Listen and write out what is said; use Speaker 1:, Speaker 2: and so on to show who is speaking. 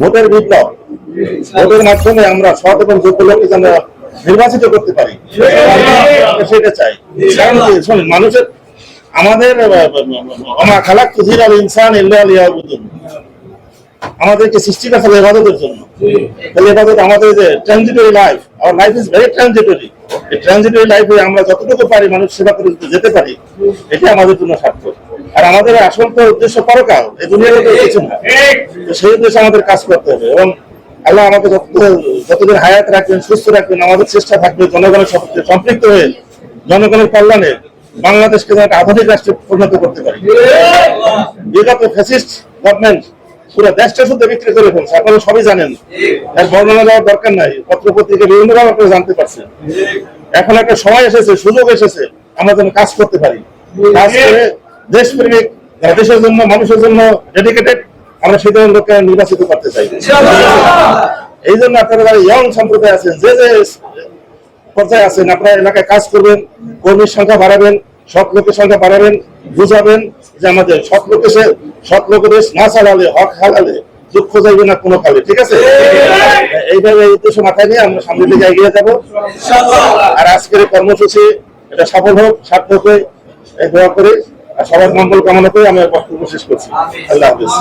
Speaker 1: ভোটের বিপ্লব। ভোটের মাধ্যমে আমরা সৎ এবং যোগ্য লোককে যেন নির্বাচিত করতে পারি। সেটা চাই। কারণ মানুষের, আমাদের আমার খালাক তুজির আল ইনসান ইল্লা লিয়াবুদুন। আমাদেরকে সৃষ্টি করা হলো ইবাদতের জন্য। তাহলে আমাদের যে transitory life our life is very transitory এই ট্রানজিটরি লাইফে আমরা যতটুকু পারি, মানুষ সেবা করে যেতে পারি এটা আমাদের জন্য সার্থক। আর আমাদের আসল তো উদ্দেশ্য পরকাল, এই দুনিয়ার কিছু না। তো সেই উদ্দেশ্যে আমাদের কাজ করতে হবে এবং আল্লাহ আমাকে যত যতদিন হায়াত রাখবেন, সুস্থ রাখবেন, আমাদের চেষ্টা থাকবে জনগণের সাথে সম্পৃক্ত হয়ে, জনগণের কল্যাণে বাংলাদেশকে একটা আধুনিক রাষ্ট্রে পরিণত করতে পারি। বিগত ফ্যাসিস্ট গভর্নমেন্ট পুরো দেশটা শুদ্ধ বিক্রি করে ফেলছে, আপনারা সবই জানেন। এর বর্ণনা দেওয়ার দরকার নাই পত্র পত্রিকা বিভিন্ন ভাবে আপনারা জানতে পারছেন। এখন একটা সময় এসেছে, সুযোগ এসেছে, আমরা যেন কাজ করতে পারি। দেশপ্রেমিক দেশের জন্য মানুষের জন্য ডেডিকেটেড আমরা সেই ধরনের লোককে নির্বাচিত করতে চাই। এই জন্য আপনারা যারা ইয়ং সম্প্রদায় আছেন যে যে পর্যায়ে আছেন আপনারা এলাকায় কাজ করবেন কর্মীর সংখ্যা বাড়াবেন সৎ লোকের সংখ্যা বাড়াবেন বুঝাবেন যে আমাদের সৎ লোক এসে সৎ লোকের দেশ না চালালে হক হালালে দুঃখ যাইবে না কোনো কালে ঠিক আছে? এইভাবে এই উদ্দেশ্য মাথায় নিয়ে আমরা সামনের দিকে এগিয়ে যাব। আর আজকের কর্মসূচি এটা সফল হোক সার্থক দোয়া করে আর সবার মঙ্গল কামনা করে আমি বক্তব্য শেষ করছি। আল্লাহ হাফিজ।